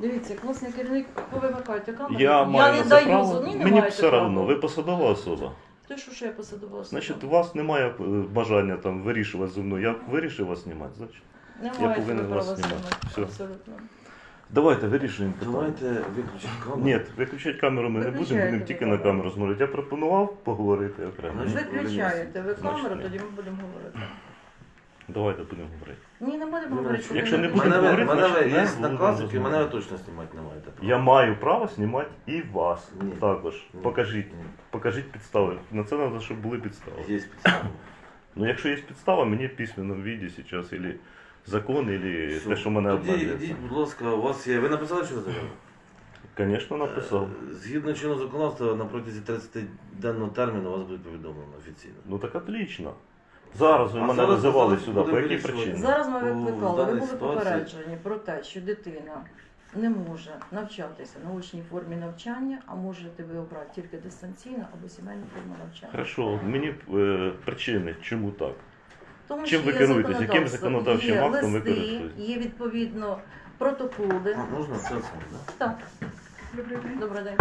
Дивіться, класний керівник, повимикайте камеру. Я маю не на даю, право. ні, не Мені маєте все права. одно, ви посадова особа. Ти що, що я посадова особа? Значить, у вас немає е, бажання там вирішувати зі мною. Я вирішив вас знімати, значить. не я маєте повинен ви вас знімати. знімати. Все. Абсолютно. Давайте вирішуємо питання. Давайте виключимо камеру. Ні, виключати камеру ми не будемо, будемо тільки на камеру. змовити. Я пропонував поговорити окремо. Значить, Виключаєте ви камеру, ні. тоді ми будемо говорити. Давайте будемо говорити. Ні, не будемо Ну, говорити. значить, Якщо не будемо Мене ви, говорити, мене ви значить, є не наказ, будемо який мене ви точно знімати не маєте. права. Я маю право знімати і вас Ні. також. Ні. Покажіть. Ні. Покажіть підстави. На це треба, щоб були підстави. Є підстави. Ну якщо є підстава, мені в письменному віді зараз, або закон, або те, що мене Тоді ідіть, будь ласка, у вас є. Ви написали, що заявили? Звісно, написав. Е, Згідно чинного законодавства, на протязі 30 денного терміну вас буде повідомлено офіційно. Ну так отлично. Зараз ви А мене зараз- зараз сюди. По якій вирішувати. причині? Зараз ми У викликали, ви даній були ситуації- попереджені про те, що дитина не може навчатися на очній формі навчання, а можете ви обрати тільки дистанційно або сімейну форму навчання. Хорошо, мені е, причини, чому так? Тому Чим що ви є керуєтесь? Яким законодавство, законодавчим є актом ви листи, користуєтесь? Є відповідно протоколи. А, можна це саме, так? Так. Добрий день.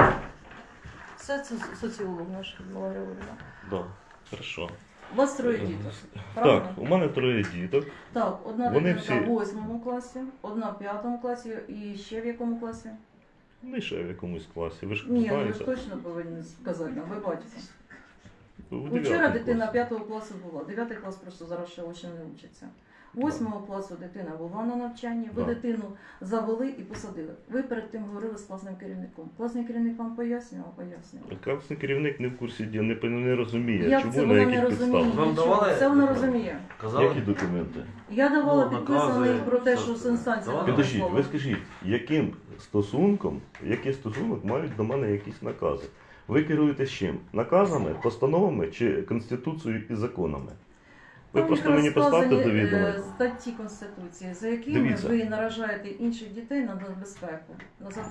Все це соціолог наш Людмила Григорівна. Да. Хорошо. У вас троє діток. Так, у мене троє діток. Так, одна Вони дитинка всі- в восьмому класі, одна в п'ятому класі і ще в якому класі? Не ще в якомусь класі. Ви ж Ні, ну ви знаєте. точно повинні сказати нам, ви бачите. У Вчора дев'ятому дитина класі. 5 класу була, дев'ятий клас просто зараз ще очі не вчиться. 8 класу дитина була на навчанні, ви дитину завели і посадили. Ви перед тим говорили з класним керівником. Класний керівник вам пояснював, пояснював. Класний керівник не в курсі діла, не, пон- не розуміє, Як чому це на вона яких не розуміє? підставах. Вам нічого. давали Це вона розуміє. Казали? Які документи? Я давала Ну, підписаний накази, про те, все що це. вона Підождіть, ви скажіть, яким стосунком, який стосунок мають до мене якісь накази? Ви керуєтесь чим? Наказами, постановами чи конституцією і законами? Ви Там просто мені поставте до відома. е, статті Конституції, за якими Дивіться. ви наражаєте інших дітей на небезпеку,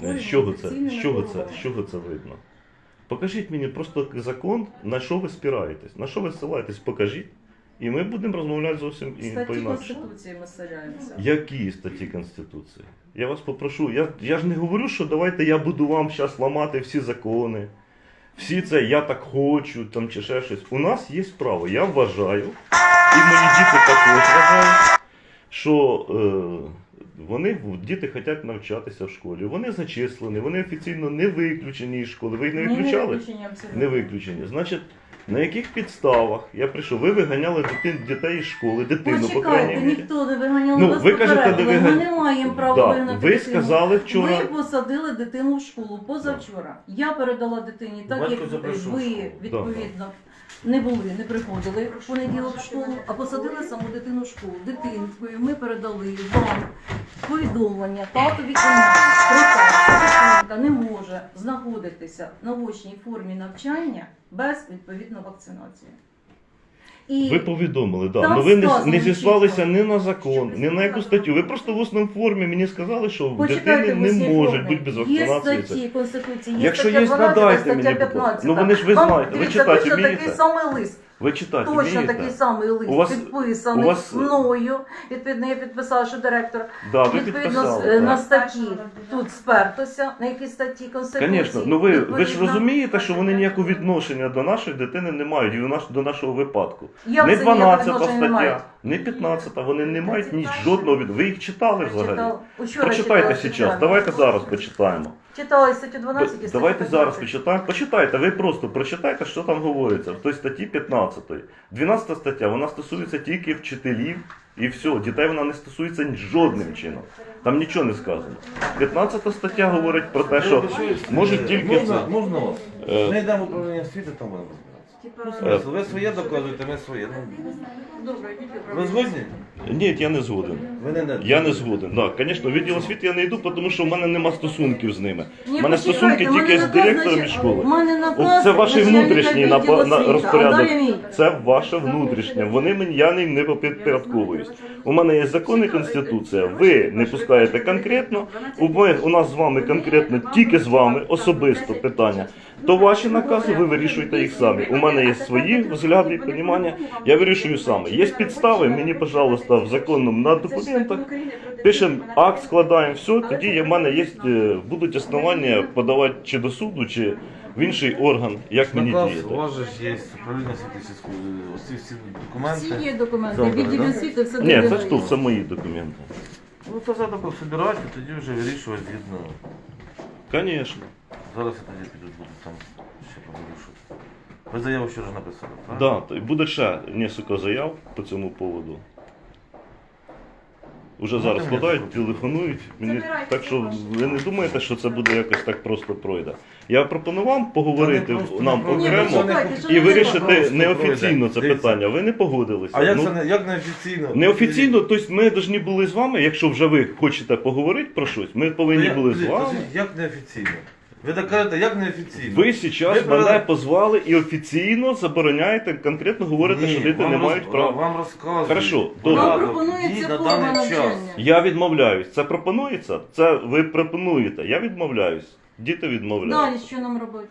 на З чого це? З чого це? З чого це видно? Покажіть мені просто закон, на що ви спираєтесь, на що ви ссилаєтесь, покажіть, і ми будемо розмовляти зовсім і Статті по-інакше. Конституції ми селяємося. Які статті Конституції? Я вас попрошу, я, я ж не говорю, що давайте я буду вам зараз ламати всі закони, всі це я так хочу, там чи ще щось. У нас є право. Я вважаю, і мої діти також вважають, що е, вони, діти хочуть навчатися в школі. Вони зачислені, вони офіційно не виключені із школи. Ви їх не виключали? Не виключені. Значить, на яких підставах я прийшов? Ви виганяли дитин, дітей із школи, дитину, по крайній мірі. ніхто не виганяв Ну, вас ви кажете, попередили. не виган- Ми не маємо права Да, вигнати ви дитину. сказали вчора. Ви посадили дитину в школу позавчора. Я передала дитині, так Батько як запрошував в ви відповідно не були, не приходили в понеділок в школу, а посадили саму дитину в школу. Дитинкою ми передали вам повідомлення татові і про те, що дитинка не може знаходитися на очній формі навчання без відповідно вакцинації. І Ви повідомили, да. Там Ну ви не, сказано не зіслалися чітко. ні на закон, ні на яку статтю. Ви просто в усному формі мені сказали, що в дитини не можуть може бути без Є вакцинації. це. статті Конституції, є Якщо стаття є, 12, надайте стаття мені, будь ласка. 15. Ну, вони ж ви Вам, знаєте, ви дивіться, точно вмієте? такий самий лист. Ви читати Точно вмієте? такий самий лист, У вас- підписаний у вас- мною. Відповідно, я підписала, що директор Да, ви відповідно підписали. е, на так. статті тут спертося, на якій статті Конституції. Звісно, ну ви, ви ж розумієте, що вони ніякого відношення до нашої дитини не мають і до, нашого випадку. Як не це 12 відношення не мають? стаття, не 15, вони не мають ні жодного від. Ви їх читали взагалі? Читала- Учора Прочитайте читала зараз. Давайте зараз почитаємо. Читала статтю 12 і статтю Давайте 15. зараз почитаємо. Почитайте, ви просто прочитайте, що там говориться в той статті 15. 12 стаття, вона стосується тільки вчителів і все. Дітей вона не стосується жодним чином. Там нічого не сказано. 15 стаття говорить про те, що можуть тільки можна, можна вас? Е. Ми йдемо в управління освіти, там будемо розбиратися. Ви своє доказуєте, ми своє. Ну, Добре, йдіть Ви згодні? Ні, я не згоден. Ви не не. Я не згоден. Так, звісно, відділ освіти я не йду, тому що в мене нема стосунків з ними. Ні, У мене почекайте, стосунки в мене тільки з наказ директором наче- школи. Мене наказ Це ваш начальника внутрішній відділу напа- на освіти, розпорядок. далі мій. Це ваше внутрішнє. Вони мені я ним не підпорядковуюсь. У мене є закон і конституція. Ви не пускаєте конкретно. У, ми, у нас з вами конкретно тільки з вами особисто питання. То ваші накази, ви вирішуєте їх самі. У мене є свої взгляди і розуміння, я вирішую сам. Є підстави, мені, пожалуйста, в законному на документах. Пишемо акт, складаємо все, тоді в мене є, е, будуть основання подавати чи до суду, чи в інший орган, як мені Наказ, у вас же ж є управління статистичної, ось всі документи. Всі є документи, Добре, відділ да? освіти, все Ні, це ж тут, це мої документи. Ну, то завтра пособирати, тоді вже вирішувати згідно. Звісно. Зараз я тоді піду, буду там ще повирішувати. Ви заяву ще ж написали, правильно? Да, то й буде ще несколько заяв по цьому поводу. Уже зараз Можете складають, телефонують. Мені Забирайте, так що ви не думаєте, що це буде якось так просто пройде. Я пропонував поговорити не просто нам не окремо Ні, що і ви вирішити просто неофіційно це пройде. Питання. Ви не погодилися. А як Ну, це не як неофіційно? Неофіційно, тобто ми повинні були з вами, якщо вже ви хочете поговорити про щось, ми повинні були з вами. Як неофіційно? Ви так кажете, як неофіційно? Ви зараз Ви мене провели- позвали і офіційно забороняєте, конкретно говорите, Ні, що діти вам не роз- мають права. Вам розказують. Хорошо, добре. Вам пропонується дій на форма даний час. навчання. Я відмовляюсь. Це пропонується? Це ви пропонуєте. Я відмовляюсь. Діти Далі відмовляють. що нам робити?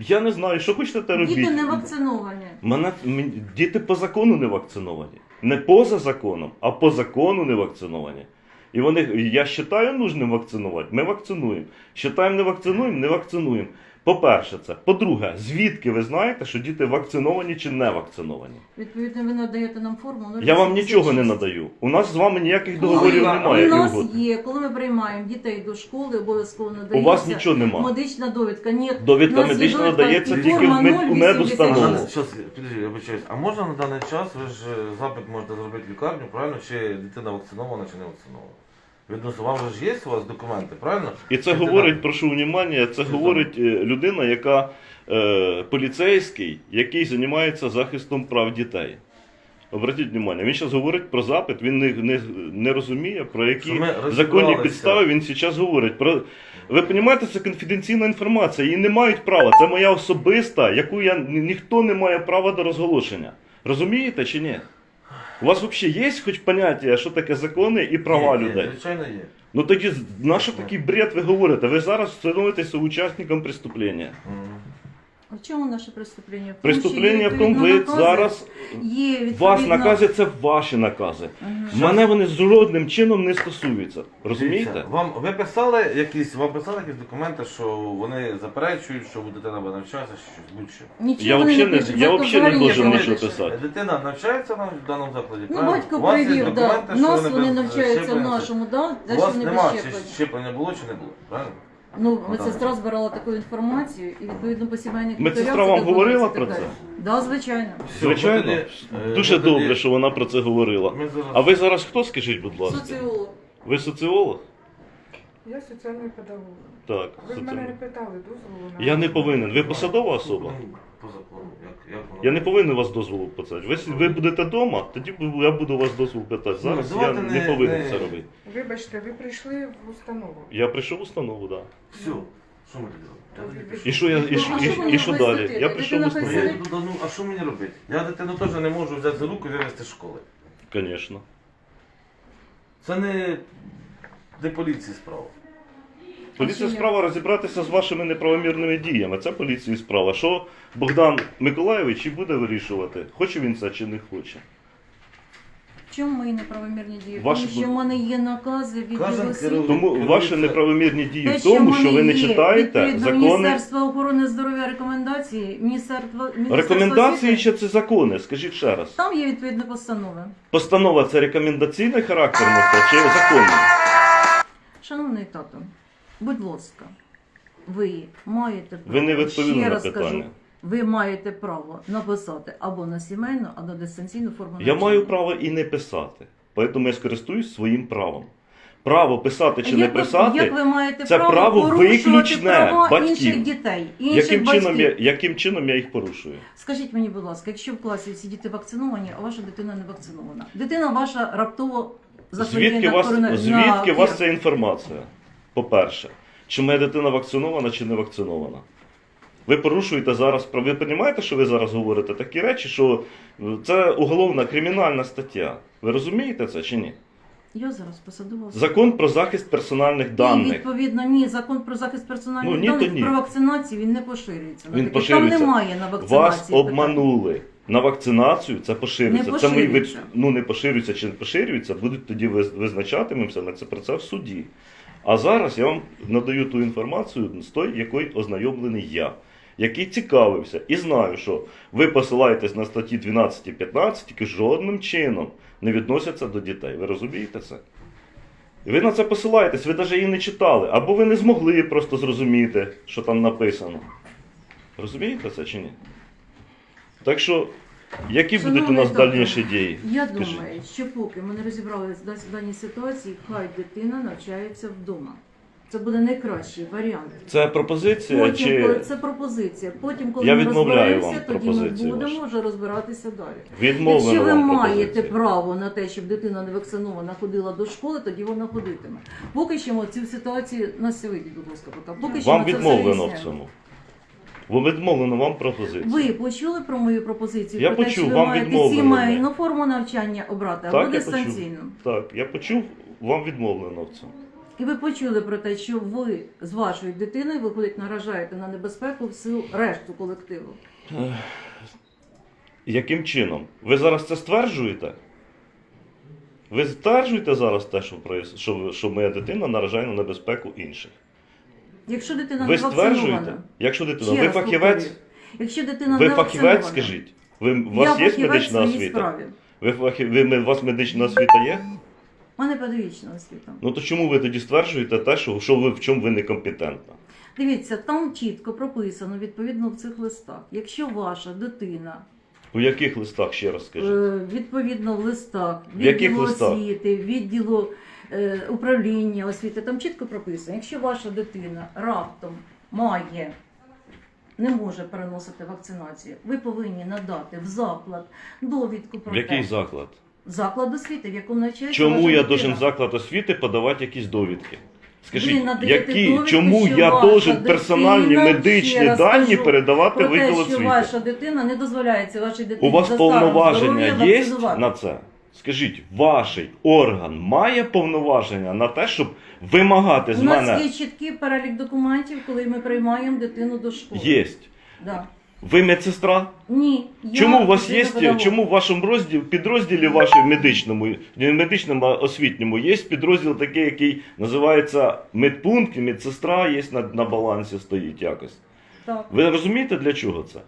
Я не знаю, що хочете те робіть. Діти не вакциновані. Мене, мені- діти по закону не вакциновані. Не поза законом, а по закону не вакциновані. І вони, я вважаю нужним вакцинувати, ми вакцинуємо. Считаємо не вакцинуємо, не вакцинуємо. По-перше, це. По-друге, звідки ви знаєте, що діти вакциновані чи не вакциновані? Відповідно, ви надаєте нам форму. Я вам нічого не надаю. У нас з вами ніяких договорів Ну, немає. У нас угод. є, коли ми приймаємо дітей до школи, обов'язково У вас нічого нема. медична довідка. Ні, Довідка медична довідка надається тільки в форма мед- у 086. медустанову. Ну. А можна на даний час, ви ж е, запит можете зробити в лікарню, правильно? Чи дитина вакцинована, чи не вакцинована? Відносно, вам же ж є у вас документи, правильно? І це Дитина- говорить, прошу внимання, це говорить е, людина, яка е, поліцейський, який займається захистом прав дітей. Обратіть увагу, він зараз говорить про запит, він не, не, не розуміє, про які Що ми законні розібралися. підстави він зараз говорить. Про... Ви розумієте, це конфіденційна інформація, її не мають права. Це моя особиста, яку я ні- ніхто не має права до розголошення. Розумієте чи ні? У вас взагалі є хоч поняття, що таке закони і права Ні, ні, людей? Звичайно є. Ну тоді на що такий бред ви говорите? Ви зараз становитеся учасником преступлення. Мгм. А в чому наше преступлення? В тому, Преступлення що в тому, ви відповідно накази зараз є вас відповідно- накази це ваші накази. Мене вони жодним чином не стосуються. Розумієте? Дивіться, Вам ви писали якісь, вам писали якісь документи, що вони заперечують, що дитина буде навчатися, чи щось будь-що. Нічого Я вони взагалі не- пишуть, я закон взагалі не взагалі нічого писати. Дитина навчається на в даному закладі, Ну, правильно? батько У вас є привів, да. документи, що нас вони без навчаються в щеплення? нашому, да? У вас вони нема, без чи щеплення. щеплення було, чи не було, правильно? Ну, Ну, медсестра збирала таку інформацію і відповідно по сімейних Медсестра матеріалах вам це говорила про таке. Да, звичайно. Все, Звичайно, тоді, е, дуже тоді- добре, що вона про це говорила. Ми зараз... А ви зараз хто, скажіть, будь ласка? Соціолог. Ви соціолог? Я соціальний педагог. Так, Ви в мене не соціолог. питали дозволу на Я не повинен. Ви посадова особа? По закону, як, як воно? Я не повинен вас дозволу питати. Ви, с- ви будете вдома, тоді бу- я буду вас дозвол питати. Зараз Ну, я давайте не не- повинен не- це робити. Вибачте, ви прийшли в установу. Я прийшов в установу, так. Все, що ми тоді робимо? Пишу. І що я і, що- Ну, а що і, і що далі? Я прийшов в Ну, установу. йду додому, а що мені робити? Я дитину теж не можу взяти за руку і вивезти з школи. Звісно. Це не, не поліції справа. Поліція справа розібратися з вашими неправомірними діями. Це поліції справа. Що Богдан Миколаєвич і буде вирішувати, хоче він це чи не хоче. В чому мої неправомірні дії? Ваші Тому що в мене є накази від освіти. Тому Керується- ваші неправомірні дії Те, в тому, що ви не читаєте закони. Міністерства охорони здоров'я рекомендації, Міністерство, Міністерство Рекомендації освіти, чи це закони? Скажіть ще раз. Там є відповідна постанова. Постанова це рекомендаційний характер несе чи законний? Шановний тато, будь ласка, ви маєте право, Ви не відповіли ще на раз питання. Ви маєте право написати або на сімейну, або на дистанційну форму Я маю право і не писати. Тому я скористуюсь своїм правом. Право писати чи як не ви, писати, як ви маєте це право, право виключне батьків. інших дітей, інших яким батьків? чином, я, яким чином я їх порушую? Скажіть мені, будь ласка, якщо в класі всі діти вакциновані, а ваша дитина не вакцинована, дитина ваша раптово захворіє Звідки, на вас, корона- звідки на вас ця інформація? По-перше, чи моя дитина вакцинована, чи не вакцинована? Ви порушуєте зараз прав- Ви розумієте, що ви зараз говорите такі речі, що це уголовна кримінальна стаття. Ви розумієте це чи ні? Я зараз особу. Закон про захист персональних І даних. відповідно, ні, закон про захист персональних Ну, ні, даних ні. про вакцинацію він не поширюється. Він поширюється. Там немає на вакцинації. Вас обманули. На вакцинацію це поширюється. Не Це мої від... ну не поширюється чи не поширюється, будуть тоді виз- визначатимемося на це про це в суді. А зараз я вам надаю ту інформацію з тої, якою ознайомлений я, який цікавився і знаю, що ви посилаєтесь на статті 12 і 15, які жодним чином не відносяться до дітей. Ви розумієте це? Ви на це посилаєтесь, ви навіть її не читали, або ви не змогли просто зрозуміти, що там написано. Розумієте це чи ні? Так що, які будуть у нас доктор, дальніші дії? Я думаю, що поки ми не розібралися в даній ситуації, хай дитина навчається вдома. Це буде найкращий варіант. Це пропозиція Потім, чи коли це пропозиція. Потім, коли Я ми відмовляю розберемося, вам тоді ми пропозицію будемо вашу. вже розбиратися далі. відмовлено Якщо ви вам маєте пропозиція? право на те, щоб дитина не вакцинована ходила до школи, тоді вона ходитиме. Поки що ми цю ситуацію на сьогодні, будь ласка, поки. Поки що Вам ми це все відмовлено в виясняємо. цьому. Бо відмовлено вам пропозицію. Ви почули про мою пропозицію? Я про те, почув, що ви вам маєте відмовлено. сімейну форму навчання обрати Так, або я почув. дистанційну. Так, я почув, вам відмовлено в цьому. І ви почули про те, що ви з вашою дитиною виходить, наражаєте на небезпеку всю решту колективу. Яким чином? Ви зараз це стверджуєте? Ви стверджуєте зараз те, що, що, що моя дитина наражає на небезпеку інших? Якщо дитина Ви не вакцинована, стверджуєте? Якщо дитина, ще ви фахівець? якщо дитина Ви не фахівець, скажіть? Ви, у вас я є медична освіта? справі. Ви, ви, у вас медична освіта є? У мене педагогічна освіта. Ну то чому ви тоді стверджуєте те, що, що ви в чому ви некомпетентна? Дивіться, там чітко прописано відповідно в цих листах. Якщо ваша дитина У яких листах ще раз скажіть? е, відповідно в листах В яких відділу листах? освіти, відділу е, управління освіти, там чітко прописано, якщо ваша дитина раптом має. Не може переносити вакцинацію. Ви повинні надати в заклад довідку про В який те, заклад? Заклад освіти, в якому навчається Чому ваша я дитина. должен в заклад освіти подавати якісь довідки? Скажіть, надаєте які, довідку, чому що я ваша должен дитина, персональні ще медичні раз дані кажу, передавати Про те, відділ що освіти? ваша дитина не дозволяється вашій дитині У вас за станом повноваження здоров'я є вакцинувати. на це? Скажіть, ваш орган має повноваження на те, щоб вимагати з У нас мене є чіткий перелік документів, коли ми приймаємо дитину до школи. єсть. Да. Ви медсестра? Ні. я Чому у вас є, педагог. чому в вашому розділі, підрозділі вашому медичному, не медичному, а освітньому, є підрозділ такий, який називається медпункт, і медсестра є на, на балансі стоїть якось. Так. Ви розумієте, для чого це?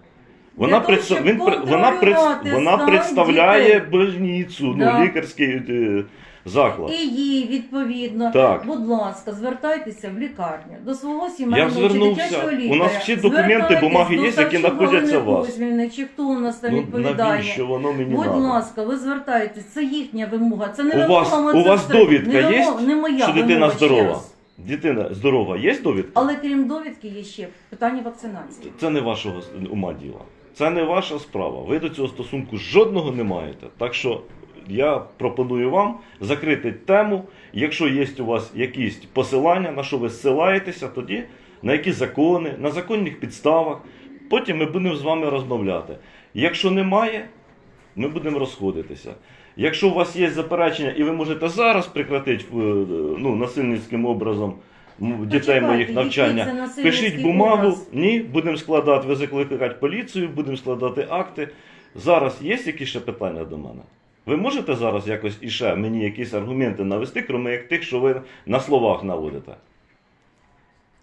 Вона, того, предста- щоб він, вона, пред- контролювати вона стан представляє дітей. больницю, Да. ну, лікарський е, заклад. І їй, відповідно, Так. будь ласка, звертайтеся в лікарню до свого сімейного чи дитячого лікаря. У нас всі документи, бумаги є, які знаходяться у вас. Чи хто у нас там Ну, відповідає? навіщо воно мені Будь надо? ласка, ви звертайтесь, це їхня вимога. Це не У вимога у вас довідка не є, не моя що дитина вимога, здорова? Дитина здорова, є довідка? Але крім довідки є ще питання вакцинації. Це не вашого ума діла. Це не ваша справа. Ви до цього стосунку жодного не маєте. Так що я пропоную вам закрити тему. Якщо є у вас якісь посилання, на що ви зсилаєтеся, тоді на які закони, на законних підставах. Потім ми будемо з вами розмовляти. Якщо немає, ми будемо розходитися. Якщо у вас є заперечення і ви можете зараз прекратити е, ну, насильницьким образом дітей Почекайте, моїх навчання, пишіть бумагу. образ? Ні, будемо складати, ви закликати поліцію, будемо складати акти. Зараз є якісь ще питання до мене? Ви можете зараз якось іще мені якісь аргументи навести, крім як тих, що ви на словах наводите?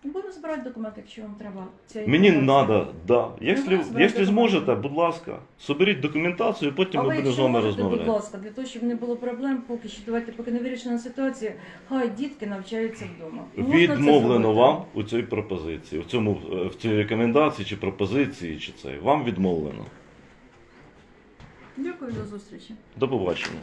Будемо збирати документи, якщо вам треба. ця Мені інформація. треба, да. Якщо, Ну, якщо документи. зможете, будь ласка, соберіть документацію, потім ми будемо з якщо вами можете, будь розмовляти. ласка, для того, щоб не було проблем, поки що давайте, поки не вирішена ситуація, хай дітки навчаються вдома. Можна це Відмовлено зробити? вам у цій пропозиції, в цьому е, в цій рекомендації чи пропозиції, чи це вам відмовлено. Дякую за зустрічі. До побачення.